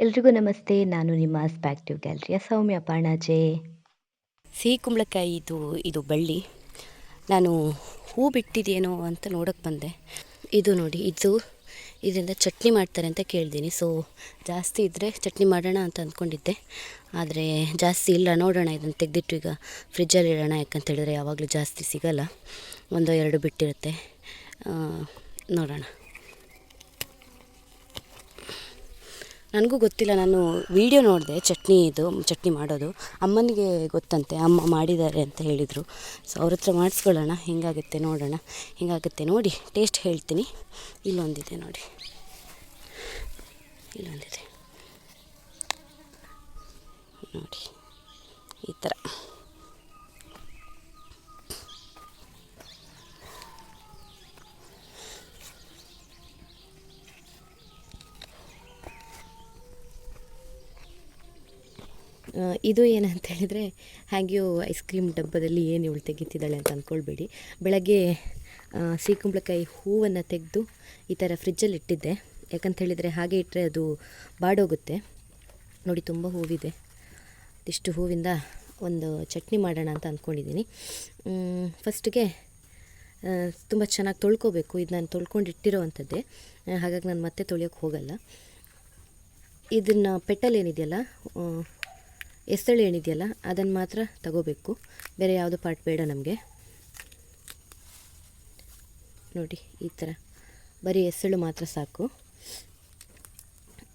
ಎಲ್ರಿಗೂ ನಮಸ್ತೆ, ನಾನು ನಿಮ್ಮ ಸ್ಪ್ಯಾಕ್ಟಿವ್ ಗ್ಯಾಲರಿಯ ಸೌಮ್ಯ ಪಾಣಾಜೆ ಸಿಹಿ ಕುಂಬಳಕಾಯಿ ಇದು ಇದು ಬಳ್ಳಿ. ನಾನು ಹೂ ಬಿಟ್ಟಿದೆಯೇನೋ ಅಂತ ನೋಡೋಕ್ಕೆ ಬಂದೆ. ಇದು ನೋಡಿ, ಇದು ಇದರಿಂದ ಚಟ್ನಿ ಮಾಡ್ತಾರೆ ಅಂತ ಕೇಳಿದ್ದೀನಿ ಸೊ ಜಾಸ್ತಿ ಇದ್ದರೆ ಚಟ್ನಿ ಮಾಡೋಣ ಅಂತ ಅಂದ್ಕೊಂಡಿದ್ದೆ. ಆದರೆ ಜಾಸ್ತಿ ಇಲ್ಲ, ನೋಡೋಣ ಇದನ್ನು ತೆಗೆದಿಟ್ಟು ಈಗ ಫ್ರಿಜ್ಜಲ್ಲಿ ಇಡೋಣ ಯಾಕಂತ ಹೇಳಿದ್ರೆ ಯಾವಾಗಲೂ ಜಾಸ್ತಿ ಸಿಗಲ್ಲ. ಒಂದೋ ಎರಡು ಬಿಟ್ಟಿರುತ್ತೆ. ನೋಡೋಣ. ನನಗೂ ಗೊತ್ತಿಲ್ಲ, ನಾನು ವಿಡಿಯೋ ನೋಡಿದೆ, ಚಟ್ನಿ ಇದು, ಚಟ್ನಿ ಮಾಡೋದು. ಅಮ್ಮನಿಗೆ ಗೊತ್ತಂತೆ, ಅಮ್ಮ ಮಾಡಿದ್ದಾರೆ ಅಂತ ಹೇಳಿದರು. ಸೊ ಅವ್ರ ಹತ್ರ ಮಾಡಿಸ್ಕೊಳ್ಳೋಣ, ಹೆಂಗಾಗುತ್ತೆ ನೋಡೋಣ. ಹೆಂಗಾಗುತ್ತೆ ನೋಡಿ, ಟೇಸ್ಟ್ ಹೇಳ್ತೀನಿ. ಇಲ್ಲೊಂದಿದೆ ನೋಡಿ. ಇಲ್ಲೊಂದಿದೆ. ನೋಡಿ, ಈ ಥರ ಆ, ಇದು ಏನಂತ ಹೇಳಿದರೆ ಹಾಗೆಯೂ ಐಸ್ ಕ್ರೀಮ್ ಡಬ್ಬದಲ್ಲಿ ಏನು ಇವಳು ತೆಗಿತಿದ್ದಾಳೆ ಅಂತ ಅಂದ್ಕೊಳ್ಬೇಡಿ ಬೆಳಗ್ಗೆ ಸೀಕುಂಬಳಕಾಯಿ ಹೂವನ್ನು ತೆಗೆದು ಈ ಥರ ಫ್ರಿಜ್ಜಲ್ಲಿ ಇಟ್ಟಿದ್ದೆ. ಯಾಕಂತ ಹೇಳಿದರೆ ಹಾಗೆ ಇಟ್ಟರೆ ಅದು ಬಾಡೋಗುತ್ತೆ. ನೋಡಿ, ತುಂಬ ಹೂವಿದೆ. ಇಷ್ಟು ಹೂವಿಂದ ಒಂದು ಚಟ್ನಿ ಮಾಡೋಣ ಅಂತ ಅಂದ್ಕೊಂಡಿದ್ದೀನಿ ಫಸ್ಟಿಗೆ ತುಂಬ ಚೆನ್ನಾಗಿ ತೊಳ್ಕೊಬೇಕು. ಇದು ನಾನು ತೊಳ್ಕೊಂಡು ಇಟ್ಟಿರೋ ಅಂಥದ್ದೇ. ಹಾಗಾಗಿ ನಾನು ಮತ್ತೆ ತೊಳೆಯೋಕ್ಕೆ ಹೋಗಲ್ಲ. ಇದನ್ನು ಪೆಟಲ್ ಏನಿದೆಯಲ್ಲ ಆ, ಎಸ್ತಳು ಏನಿದೆಯಲ್ಲ ಅದನ್ನು ಮಾತ್ರ ತಗೋಬೇಕು. ಬೇರೆ ಯಾವುದು ಪಾರ್ಟ್ ಬೇಡ ನಮಗೆ. ನೋಡಿ ಈ ಥರ ಬರೀ ಎಸಳು ಮಾತ್ರ ಸಾಕು.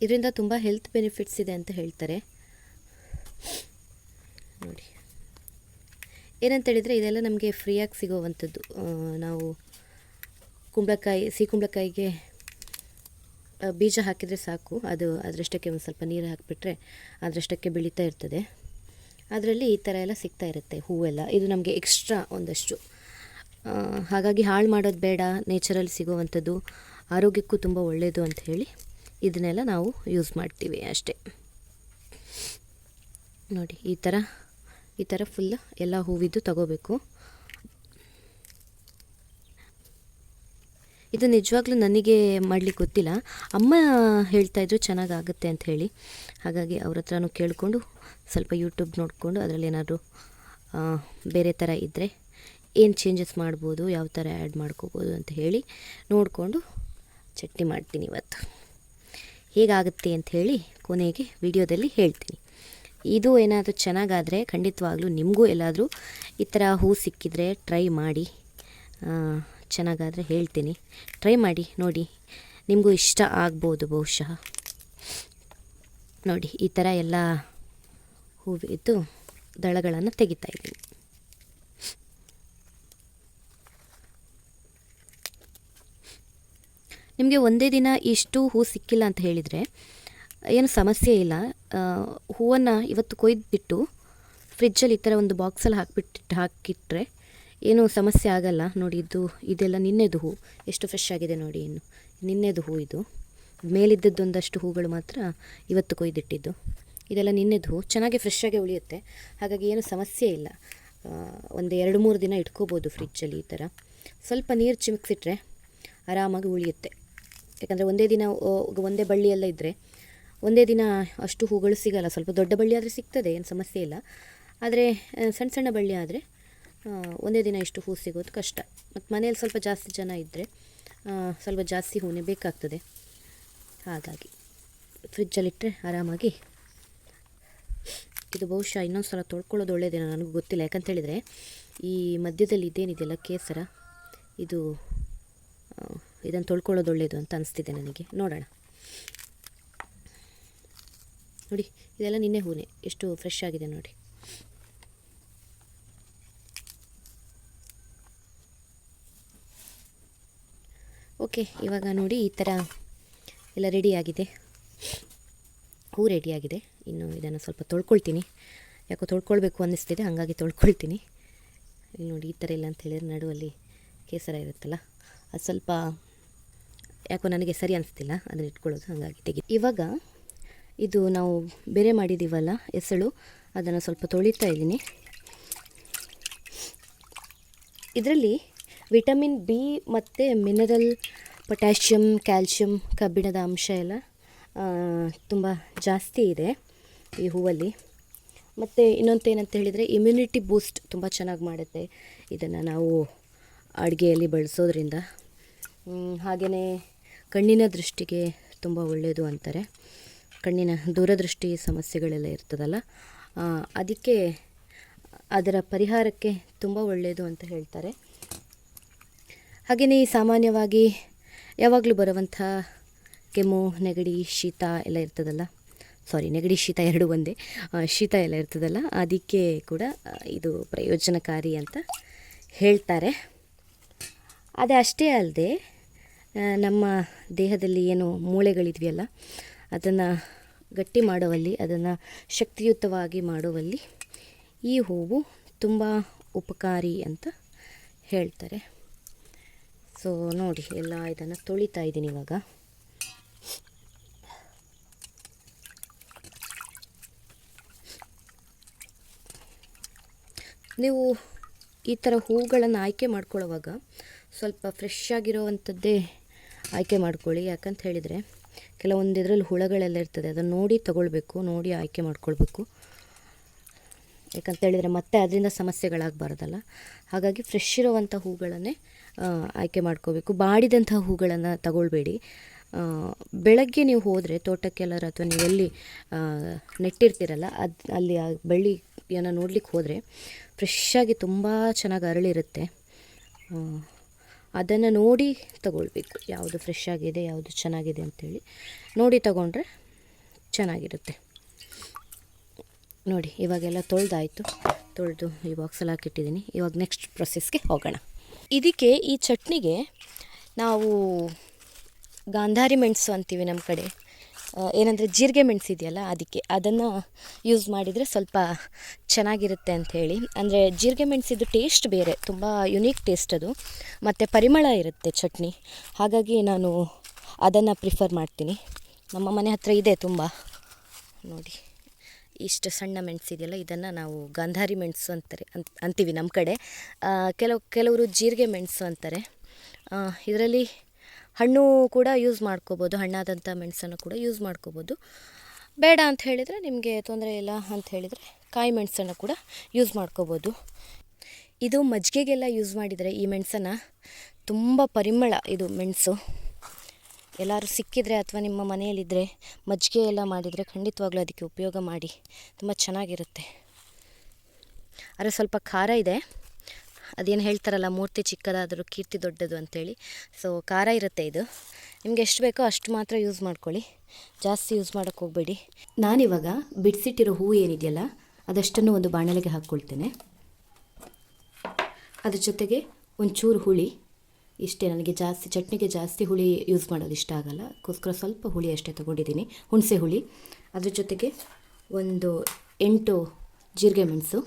ಇದರಿಂದ ತುಂಬ ಹೆಲ್ತ್ ಬೆನಿಫಿಟ್ಸ್ ಇದೆ ಅಂತ ಹೇಳ್ತಾರೆ. ನೋಡಿ. ಏನಂತ ಹೇಳಿದರೆ ಇದೆಲ್ಲ ನಮಗೆ ಫ್ರೀಯಾಗಿ ಸಿಗೋವಂಥದ್ದು. ನಾವು ಕುಂಬಳಕಾಯಿ ಸಿಹಿ ಕುಂಬಳಕಾಯಿಗೆ ಬೀಜ ಹಾಕಿದರೆ ಸಾಕು. ಅದು ಅದರಷ್ಟಕ್ಕೆ ಒಂದು ಸ್ವಲ್ಪ ನೀರು ಹಾಕಿಬಿಟ್ರೆ ಅದರಷ್ಟಕ್ಕೆ ಬೆಳೀತಾ ಇರ್ತದೆ. ಅದರಲ್ಲಿ ಈ ಥರ ಎಲ್ಲ ಸಿಗ್ತಾ ಇರುತ್ತೆ ಹೂವೆಲ್ಲ. ಇದು ನಮಗೆ ಎಕ್ಸ್ಟ್ರಾ ಒಂದಷ್ಟು. ಹಾಗಾಗಿ ಹಾಳು ಮಾಡೋದು ಬೇಡ. ನೇಚರಲ್ಲಿ ಸಿಗೋವಂಥದ್ದು. ಆರೋಗ್ಯಕ್ಕೂ ತುಂಬ ಒಳ್ಳೆಯದು ಅಂತ ಹೇಳಿ ಇದನ್ನೆಲ್ಲ ನಾವು ಯೂಸ್ ಮಾಡ್ತೀವಿ ಅಷ್ಟೇ. ನೋಡಿ, ಈ ಥರ ಈ ಥರ ಫುಲ್ ಎಲ್ಲ ಹೂವಿದ್ದು ತಗೋಬೇಕು. ಇದು ನಿಜವಾಗ್ಲೂ ನನಗೆ ಮಾಡಲಿಕ್ಕೆ ಗೊತ್ತಿಲ್ಲ. ಅಮ್ಮ ಹೇಳ್ತಾಯಿದ್ರು ಚೆನ್ನಾಗಾಗುತ್ತೆ ಅಂತ ಹೇಳಿ. ಹಾಗಾಗಿ ಅವ್ರ ಹತ್ರನೂ ಕೇಳಿಕೊಂಡು ಸ್ವಲ್ಪ ಯೂಟ್ಯೂಬ್ ನೋಡಿಕೊಂಡು ಅದರಲ್ಲಿ ಏನಾದರೂ ಬೇರೆ ಥರ ಇದ್ದರೆ ಏನು ಚೇಂಜಸ್ ಮಾಡ್ಬೋದು, ಯಾವ ಥರ ಆ್ಯಡ್ ಮಾಡ್ಕೋಬೋದು ಅಂತ ಹೇಳಿ ನೋಡಿಕೊಂಡು ಚಟ್ನಿ ಮಾಡ್ತೀನಿ ಇವತ್ತು. ಹೇಗಾಗುತ್ತೆ ಅಂತ ಹೇಳಿ ಕೊನೆಗೆ ವಿಡಿಯೋದಲ್ಲಿ ಹೇಳ್ತೀನಿ. ಇದು ಏನಾದರೂ ಚೆನ್ನಾಗಾದರೆ ಖಂಡಿತವಾಗ್ಲೂ ನಿಮಗೂ ಎಲ್ಲಾದರೂ ಈ ಥರ ಹೂ ಸಿಕ್ಕಿದರೆ ಟ್ರೈ ಮಾಡಿ. ಚೆನ್ನಾಗಾದರೆ ಹೇಳ್ತೀನಿ. ಟ್ರೈ ಮಾಡಿ, ನೋಡಿ. ನಿಮಗೂ ಇಷ್ಟ ಆಗ್ಬೋದು ಬಹುಶಃ. ನೋಡಿ, ಈ ಥರ ಎಲ್ಲ ಹೂವಿದ್ದು ದಳಗಳನ್ನು ತೆಗಿತಾ ಇದ್ದೀನಿ. ನಿಮಗೆ ಒಂದೇ ದಿನ ಇಷ್ಟು ಹೂ ಸಿಕ್ಕಿಲ್ಲ ಅಂತ ಹೇಳಿದರೆ, ಏನು ಸಮಸ್ಯೆ ಇಲ್ಲ. ಹೂವನ್ನು ಇವತ್ತು ಕೊಯ್ದುಬಿಟ್ಟು ಫ್ರಿಜ್ಜಲ್ಲಿ ಈ ಥರ ಒಂದು ಬಾಕ್ಸಲ್ಲಿ ಹಾಕಿಬಿಟ್ಟು ಹಾಕಿಟ್ರೆ ಏನೂ ಸಮಸ್ಯೆ ಆಗಲ್ಲ. ನೋಡಿ, ಇದು, ಇದೆಲ್ಲ ನಿನ್ನೆದು ಹೂ. ಎಷ್ಟು ಫ್ರೆಶ್ ಆಗಿದೆ ನೋಡಿ ಇನ್ನು. ನಿನ್ನೆದು ಹೂ ಇದು. ಮೇಲಿದ್ದದ್ದೊಂದಷ್ಟು ಹೂಗಳು ಮಾತ್ರ ಇವತ್ತು ಕೊಯ್ದಿಟ್ಟಿದ್ದು. ಇದೆಲ್ಲ ನಿನ್ನೆದು ಹೂ. ಚೆನ್ನಾಗಿ ಫ್ರೆಶ್ ಆಗಿ ಉಳಿಯುತ್ತೆ. ಹಾಗಾಗಿ ಏನು ಸಮಸ್ಯೆ ಇಲ್ಲ. ಒಂದು ಎರಡು ಮೂರು ದಿನ ಇಟ್ಕೋಬೋದು ಫ್ರಿಜ್ಜಲ್ಲಿ ಈ ಥರ. ಸ್ವಲ್ಪ ನೀರು ಚಿಮುಕ್ಸಿಟ್ರೆ ಆರಾಮಾಗಿ ಉಳಿಯುತ್ತೆ. ಯಾಕಂದರೆ ಒಂದೇ ದಿನ ಒಂದೇ ಬಳ್ಳಿಯೆಲ್ಲ ಇದ್ದರೆ ಒಂದೇ ದಿನ ಅಷ್ಟು ಹೂಗಳು ಸಿಗಲ್ಲ. ಸ್ವಲ್ಪ ದೊಡ್ಡ ಬಳ್ಳಿ ಆದರೆ ಸಿಗ್ತದೆ, ಏನು ಸಮಸ್ಯೆ ಇಲ್ಲ. ಆದರೆ ಸಣ್ಣ ಸಣ್ಣ ಬಳ್ಳಿ ಆದರೆ ಒಂದೇ ದಿನ ಇಷ್ಟು ಹೂ ಸಿಗೋದು ಕಷ್ಟ. ಮತ್ತು ಮನೆಯಲ್ಲಿ ಸ್ವಲ್ಪ ಜಾಸ್ತಿ ಜನ ಇದ್ದರೆ ಸ್ವಲ್ಪ ಜಾಸ್ತಿ ಹೂನೇ ಬೇಕಾಗ್ತದೆ. ಹಾಗಾಗಿ ಫ್ರಿಜ್ಜಲ್ಲಿಟ್ಟರೆ ಆರಾಮಾಗಿ ಇದು ಬಹುಶಃ ಇನ್ನೊಂದು ಸಲ ತೊಳ್ಕೊಳ್ಳೋದು ಒಳ್ಳೆಯದೇನೋ ನನಗೂ ಗೊತ್ತಿಲ್ಲ. ಯಾಕಂತ ಹೇಳಿದರೆ ಈ ಮಧ್ಯದಲ್ಲಿ ಇದೇನಿದೆಯಲ್ಲ ಕೇಸರ? ಇದು ಇದನ್ನು ತೊಳ್ಕೊಳ್ಳೋದು ಒಳ್ಳೆಯದು ಅಂತ ಅನಿಸ್ತಿದೆ ನನಗೆ. ನೋಡೋಣ. ನೋಡಿ, ಇದೆಲ್ಲ ನಿನ್ನೆ ಹೂನೆ. ಎಷ್ಟು ಫ್ರೆಶ್ ಆಗಿದೆ ನೋಡಿ. ಓಕೆ, ಇವಾಗ ನೋಡಿ ಈ ಥರ ಎಲ್ಲ ರೆಡಿಯಾಗಿದೆ. ಹೂ ರೆಡಿಯಾಗಿದೆ. ಇನ್ನು ಇದನ್ನು ಸ್ವಲ್ಪ ತೊಳ್ಕೊಳ್ತೀನಿ. ಯಾಕೋ ತೊಳ್ಕೊಳ್ಬೇಕು ಅನ್ನಿಸ್ತಿದೆ, ಹಾಗಾಗಿ ತೊಳ್ಕೊಳ್ತೀನಿ. ಇಲ್ಲಿ ನೋಡಿ ಈ ಥರ ಇಲ್ಲ ಅಂತ ಹೇಳಿದ್ರೆ ನಡುವಲ್ಲಿ ಕೇಸರ ಇರುತ್ತಲ್ಲ, ಅದು ಸ್ವಲ್ಪ ಯಾಕೋ ನನಗೆ ಸರಿ ಅನಿಸ್ತಿಲ್ಲ ಅದನ್ನ ಇಟ್ಕೊಳ್ಳೋದು, ಹಾಗಾಗಿ ತೆಗಿ. ಇವಾಗ ಇದು ನಾವು ಬೇರೆ ಮಾಡಿದ್ದೀವಲ್ಲ ಎಸಳು, ಅದನ್ನು ಸ್ವಲ್ಪ ತೊಳಿತಾ ಇದ್ದೀನಿ. ಇದರಲ್ಲಿ ವಿಟಮಿನ್ ಬಿ ಮತ್ತು ಮಿನರಲ್ ಪೊಟ್ಯಾಷಿಯಮ್ ಕ್ಯಾಲ್ಶಿಯಮ್ ಕಬ್ಬಿಣದ ಅಂಶ ಎಲ್ಲ ತುಂಬ ಜಾಸ್ತಿ ಇದೆ ಈ ಹೂವಲ್ಲಿ. ಮತ್ತು ಇನ್ನೊಂದು ಏನಂತ ಹೇಳಿದರೆ ಇಮ್ಯುನಿಟಿ ಬೂಸ್ಟ್ ತುಂಬ ಚೆನ್ನಾಗಿ ಮಾಡುತ್ತೆ ಇದನ್ನು ನಾವು ಅಡುಗೆಯಲ್ಲಿ ಬಳಸೋದ್ರಿಂದ. ಹಾಗೆಯೇ ಕಣ್ಣಿನ ದೃಷ್ಟಿಗೆ ತುಂಬ ಒಳ್ಳೆಯದು ಅಂತಾರೆ. ಕಣ್ಣಿನ ದೂರದೃಷ್ಟಿ ಸಮಸ್ಯೆಗಳೆಲ್ಲ ಇರ್ತದಲ್ಲ ಅದಕ್ಕೆ ಅದರ ಪರಿಹಾರಕ್ಕೆ ತುಂಬ ಒಳ್ಳೆಯದು ಅಂತ ಹೇಳ್ತಾರೆ. ಹಾಗೆಯೇ ಸಾಮಾನ್ಯವಾಗಿ ಯಾವಾಗಲೂ ಬರುವಂಥ ಕೆಮ್ಮು, ನೆಗಡಿ, ಶೀತ ಎಲ್ಲ ಇರ್ತದಲ್ಲ? ಸಾರಿ ನೆಗಡಿ, ಶೀತ ಎರಡು ಒಂದೇ. ಶೀತ ಎಲ್ಲ ಇರ್ತದಲ್ಲ? ಅದಕ್ಕೆ ಕೂಡ ಇದು ಪ್ರಯೋಜನಕಾರಿ ಅಂತ ಹೇಳ್ತಾರೆ. ಅದೇ ಅಷ್ಟೇ ಅಲ್ಲದೆ ನಮ್ಮ ದೇಹದಲ್ಲಿ ಏನು ಮೂಳೆಗಳಿದೆಯಲ್ಲ ಅದನ್ನು ಗಟ್ಟಿ ಮಾಡುವಲ್ಲಿ, ಅದನ್ನು ಶಕ್ತಿಯುತವಾಗಿ ಮಾಡುವಲ್ಲಿ ಈ ಹೂವು ತುಂಬ ಉಪಕಾರಿ ಅಂತ ಹೇಳ್ತಾರೆ. ಸೊ ನೋಡಿ, ಎಲ್ಲ ಇದನ್ನು ತೊಳಿತಾ ಇದ್ದೀನಿ ಇವಾಗ. ನೀವು ಈ ಥರ ಹೂಗಳನ್ನು ಆಯ್ಕೆ ಮಾಡ್ಕೊಳ್ಳೋವಾಗ ಸ್ವಲ್ಪ ಫ್ರೆಶ್ ಆಗಿರೋವಂಥದ್ದೇ ಆಯ್ಕೆ ಮಾಡ್ಕೊಳ್ಳಿ. ಯಾಕಂತ ಹೇಳಿದರೆ ಕೆಲವೊಂದು ಇದರಲ್ಲಿ ಹುಳಗಳೆಲ್ಲ ಇರ್ತದೆ. ಅದನ್ನು ನೋಡಿ ತಗೊಳ್ಬೇಕು, ನೋಡಿ ಆಯ್ಕೆ ಮಾಡ್ಕೊಳ್ಬೇಕು. ಯಾಕಂತ ಹೇಳಿದರೆ ಮತ್ತೆ ಅದರಿಂದ ಸಮಸ್ಯೆಗಳಾಗಬಾರ್ದಲ್ಲ. ಹಾಗಾಗಿ ಫ್ರೆಶ್ ಇರುವಂಥ ಹೂಗಳನ್ನೇ ಆಯ್ಕೆ ಮಾಡ್ಕೋಬೇಕು. ಬಾಡಿದಂಥ ಹೂಗಳನ್ನು ತಗೊಳ್ಬೇಡಿ. ಬೆಳಗ್ಗೆ ನೀವು ಹೋದರೆ ತೋಟಕ್ಕೆಲ್ಲರ ಅಥವಾ ನೀವು ಎಲ್ಲಿ ನೆಟ್ಟಿರ್ತೀರಲ್ಲ, ಅದು, ಅಲ್ಲಿ ಆ ಬಳ್ಳಿಯನ್ನು ನೋಡ್ಲಿಕ್ಕೆ ಹೋದರೆ ಫ್ರೆಶ್ಶಾಗಿ ತುಂಬ ಚೆನ್ನಾಗಿ ಅರಳಿರುತ್ತೆ. ಅದನ್ನು ನೋಡಿ ತಗೊಳ್ಬೇಕು. ಯಾವುದು ಫ್ರೆಶ್ ಆಗಿದೆ, ಯಾವುದು ಚೆನ್ನಾಗಿದೆ ಅಂತೇಳಿ. ನೋಡಿ ತಗೊಂಡ್ರೆ ಚೆನ್ನಾಗಿರುತ್ತೆ. ನೋಡಿ, ಇವಾಗೆಲ್ಲ ತೊಳೆದಾಯಿತು. ತೊಳೆದು ಈ ಬಾಕ್ಸಲ್ಲಿ ಹಾಕಿಟ್ಟಿದ್ದೀನಿ. ಇವಾಗ ನೆಕ್ಸ್ಟ್ ಪ್ರೊಸೆಸ್ಗೆ ಹೋಗೋಣ. ಇದಕ್ಕೆ ಈ ಚಟ್ನಿಗೆ ನಾವು ಗಾಂಧಾರಿ ಮೆಣಸು ಅಂತೀವಿ ನಮ್ಮ ಕಡೆ. ಏನಂದರೆ ಜೀರಿಗೆ ಮೆಣಸು ಇದೆಯಲ್ಲ ಅದಕ್ಕೆ. ಅದನ್ನು ಯೂಸ್ ಮಾಡಿದರೆ ಸ್ವಲ್ಪ ಚೆನ್ನಾಗಿರುತ್ತೆ ಅಂಥೇಳಿ ಅಂದರೆ ಜೀರಿಗೆ ಮೆಣಸಿದ್ದು ಟೇಸ್ಟ್ ಬೇರೆ, ತುಂಬ ಯುನೀಕ್ ಟೇಸ್ಟ್ ಅದು. ಮತ್ತು ಪರಿಮಳ ಇರುತ್ತೆ ಚಟ್ನಿ. ಹಾಗಾಗಿ ನಾನು ಅದನ್ನು ಪ್ರಿಫರ್ ಮಾಡ್ತೀನಿ. ನಮ್ಮ ಮನೆ ಹತ್ತಿರ ಇದೆ ತುಂಬ. ನೋಡಿ. ಇಷ್ಟು ಸಣ್ಣ ಮೆಣಸು ಇದೆಯಲ್ಲ, ಇದನ್ನು ನಾವು ಗಾಂಧಾರಿ ಮೆಣಸು ಅಂತಾರೆ, ಅಂತ, ಅಂತೀವಿ ನಮ್ಮ ಕಡೆ. ಕೆಲವು, ಕೆಲವರು ಜೀರಿಗೆ ಮೆಣಸು ಅಂತಾರೆ. ಇದರಲ್ಲಿ ಹಣ್ಣು ಕೂಡ ಯೂಸ್ ಮಾಡ್ಕೋಬೋದು ಹಣ್ಣಾದಂಥ ಮೆಣಸನ್ನು ಕೂಡ ಯೂಸ್ ಮಾಡ್ಕೋಬೋದು. ಬೇಡ ಅಂತ ಹೇಳಿದರೆ ನಿಮಗೆ ತೊಂದರೆ ಇಲ್ಲ ಅಂತ ಹೇಳಿದರೆ ಕಾಯಿ ಮೆಣಸನ್ನು ಕೂಡ ಯೂಸ್ ಮಾಡ್ಕೋಬೋದು. ಇದು ಮಜ್ಜಿಗೆಗೆಲ್ಲ ಯೂಸ್ ಮಾಡಿದರೆ ಈ ಮೆಣಸನ್ನು ತುಂಬ ಪರಿಮಳ ಇದು ಮೆಣಸು. ಎಲ್ಲರೂ ಸಿಕ್ಕಿದರೆ ಅಥವಾ ನಿಮ್ಮ ಮನೆಯಲ್ಲಿದ್ದರೆ ಮಜ್ಜಿಗೆ ಎಲ್ಲ ಮಾಡಿದರೆ ಖಂಡಿತವಾಗ್ಲೂ ಅದಕ್ಕೆ ಉಪಯೋಗ ಮಾಡಿ. ತುಂಬ ಚೆನ್ನಾಗಿರುತ್ತೆ. ಆದರೆ ಸ್ವಲ್ಪ ಖಾರ ಇದೆ. ಅದೇನು ಹೇಳ್ತಾರಲ್ಲ, ಮೂರ್ತಿ ಚಿಕ್ಕದಾದರೂ ಕೀರ್ತಿ ದೊಡ್ಡದು ಅಂಥೇಳಿ ಸೊ ಖಾರ ಇರುತ್ತೆ ಇದು. ನಿಮ್ಗೆ ಎಷ್ಟು ಬೇಕೋ ಅಷ್ಟು ಮಾತ್ರ ಯೂಸ್ ಮಾಡ್ಕೊಳ್ಳಿ. ಜಾಸ್ತಿ ಯೂಸ್ ಮಾಡೋಕ್ಕೆ ಹೋಗಬೇಡಿ. ನಾನಿವಾಗ ಬಿಡಿಸಿಟ್ಟಿರೋ ಹೂವು ಏನಿದೆಯಲ್ಲ, ಅದಷ್ಟನ್ನು ಒಂದು ಬಾಣಲೆಗೆ ಹಾಕ್ಕೊಳ್ತೇನೆ. ಅದ್ರ ಜೊತೆಗೆ ಒಂಚೂರು ಹುಳಿ ಇಷ್ಟೇ ನನಗೆ ಜಾಸ್ತಿ, ಚಟ್ನಿಗೆ ಜಾಸ್ತಿ ಹುಳಿ ಯೂಸ್ ಮಾಡೋದು ಇಷ್ಟ ಆಗಲ್ಲ. ಅದಕ್ಕೋಸ್ಕರ ಸ್ವಲ್ಪ ಹುಳಿ ಅಷ್ಟೇ ತೊಗೊಂಡಿದ್ದೀನಿ. ಹುಣಸೆ ಹುಳಿ. ಅದ್ರ ಜೊತೆಗೆ ಒಂದು ಎಂಟು ಜೀರಿಗೆ ಮೆಣಸು.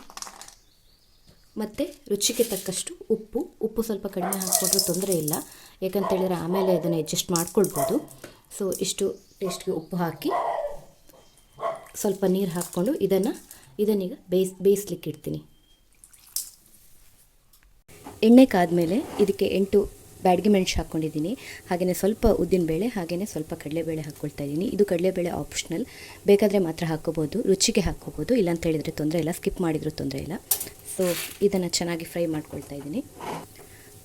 ಮತ್ತು ರುಚಿಗೆ ತಕ್ಕಷ್ಟು ಉಪ್ಪು. ಉಪ್ಪು ಸ್ವಲ್ಪ ಕಡಿಮೆ ಹಾಕಿಕೊಂಡ್ರೆ ತೊಂದರೆ ಇಲ್ಲ. ಯಾಕಂತೇಳಿದ್ರೆ ಆಮೇಲೆ ಅದನ್ನು ಅಡ್ಜಸ್ಟ್ ಮಾಡ್ಕೊಳ್ಬೋದು. ಸೊ ಇಷ್ಟು ಟೇಸ್ಟ್ಗೆ ಉಪ್ಪು ಹಾಕಿ ಸ್ವಲ್ಪ ನೀರು ಹಾಕ್ಕೊಂಡು ಇದನ್ನು ಇದನ್ನೀಗ ಬೇಯಿಸ್, ಬೇಯಿಸ್ಲಿಕ್ಕೆ ಇಡ್ತೀನಿ. ಎಣ್ಣೆ ಕಾದ್ಮೇಲೆ ಇದಕ್ಕೆ ಎಂಟು ಬ್ಯಾಡಗಿ ಮೆಣಸು ಹಾಕ್ಕೊಂಡಿದ್ದೀನಿ. ಹಾಗೆಯೇ ಸ್ವಲ್ಪ ಉದ್ದಿನಬೇಳೆ ಹಾಗೆಯೇ ಸ್ವಲ್ಪ ಕಡಲೆಬೇಳೆ ಹಾಕ್ಕೊಳ್ತಾ ಇದ್ದೀನಿ. ಇದು ಕಡಲೆಬೇಳೆ ಆಪ್ಷನಲ್ ಬೇಕಾದರೆ ಮಾತ್ರ ಹಾಕ್ಕೋಬೋದು. ರುಚಿಗೆ ಹಾಕ್ಕೋಬೋದು. ಇಲ್ಲ ಅಂತ ಹೇಳಿದರೆ ತೊಂದರೆ ಇಲ್ಲ. ಸ್ಕಿಪ್ ಮಾಡಿದರೂ ತೊಂದರೆ ಇಲ್ಲ. ಸೊ ಇದನ್ನು ಚೆನ್ನಾಗಿ ಫ್ರೈ ಮಾಡ್ಕೊಳ್ತಾ ಇದ್ದೀನಿ.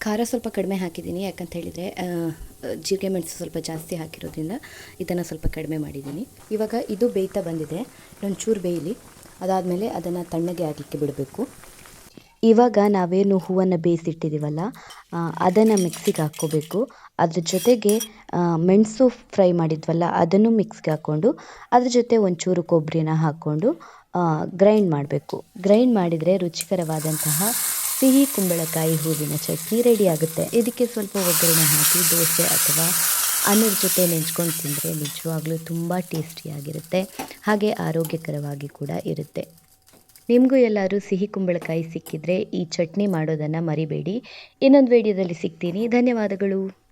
ಖಾರ ಸ್ವಲ್ಪ ಕಡಿಮೆ ಹಾಕಿದ್ದೀನಿ. ಯಾಕಂತ ಹೇಳಿದರೆ ಜೀರಿಗೆ ಮೆಣಸು ಸ್ವಲ್ಪ ಜಾಸ್ತಿ ಹಾಕಿರೋದ್ರಿಂದ ಇದನ್ನು ಸ್ವಲ್ಪ ಕಡಿಮೆ ಮಾಡಿದ್ದೀನಿ. ಇವಾಗ ಇದು ಬೇಯ್ತಾ ಬಂದಿದೆ. ಒಂಚೂರು ಬೇಯಲಿ. ಅದಾದಮೇಲೆ ಅದನ್ನು ತಣ್ಣಗೆ ಆಗಲಿಕ್ಕೆ ಬಿಡಬೇಕು. ಇವಾಗ ನಾವೇನು ಹೂವನ್ನು ಬೇಯಿಸಿಟ್ಟಿದ್ದೀವಲ್ಲ ಅದನ್ನು ಮಿಕ್ಸಿಗೆ ಹಾಕ್ಕೋಬೇಕು. ಅದ್ರ ಜೊತೆಗೆ ಮೆಣಸು ಫ್ರೈ ಮಾಡಿದ್ವಲ್ಲ, ಅದನ್ನು ಮಿಕ್ಸ್ಗೆ ಹಾಕ್ಕೊಂಡು, ಅದ್ರ ಜೊತೆ ಒಂಚೂರು ಕೊಬ್ಬರಿನ ಹಾಕ್ಕೊಂಡು ಗ್ರೈಂಡ್ ಮಾಡಬೇಕು. ಗ್ರೈಂಡ್ ಮಾಡಿದರೆ ರುಚಿಕರವಾದಂತಹ ಸಿಹಿ ಕುಂಬಳಕಾಯಿ ಹೂವಿನ ಚಟ್ನಿ ರೆಡಿ ಆಗುತ್ತೆ. ಇದಕ್ಕೆ ಸ್ವಲ್ಪ ಒಗ್ಗರಣೆ ಹಾಕಿ, ದೋಸೆ ಅಥವಾ ಅನ್ನದ ಜೊತೆ ನೆಂಚ್ಕೊಂಡು ತಿಂದರೆ ನಿಜವಾಗ್ಲೂ ತುಂಬ ಟೇಸ್ಟಿಯಾಗಿರುತ್ತೆ. ಹಾಗೆ ಆರೋಗ್ಯಕರವಾಗಿ ಕೂಡ ಇರುತ್ತೆ. ನಿಮಗೂ ಎಲ್ಲರೂ ಸಿಹಿ ಕುಂಬಳಕಾಯಿ ಸಿಕ್ಕಿದ್ರೆ ಈ ಚಟ್ನಿ ಮಾಡೋದನ್ನು ಮರಿಬೇಡಿ. ಇನ್ನೊಂದು ವಿಡಿಯೋದಲ್ಲಿ ಸಿಗ್ತೀನಿ. ಧನ್ಯವಾದಗಳು.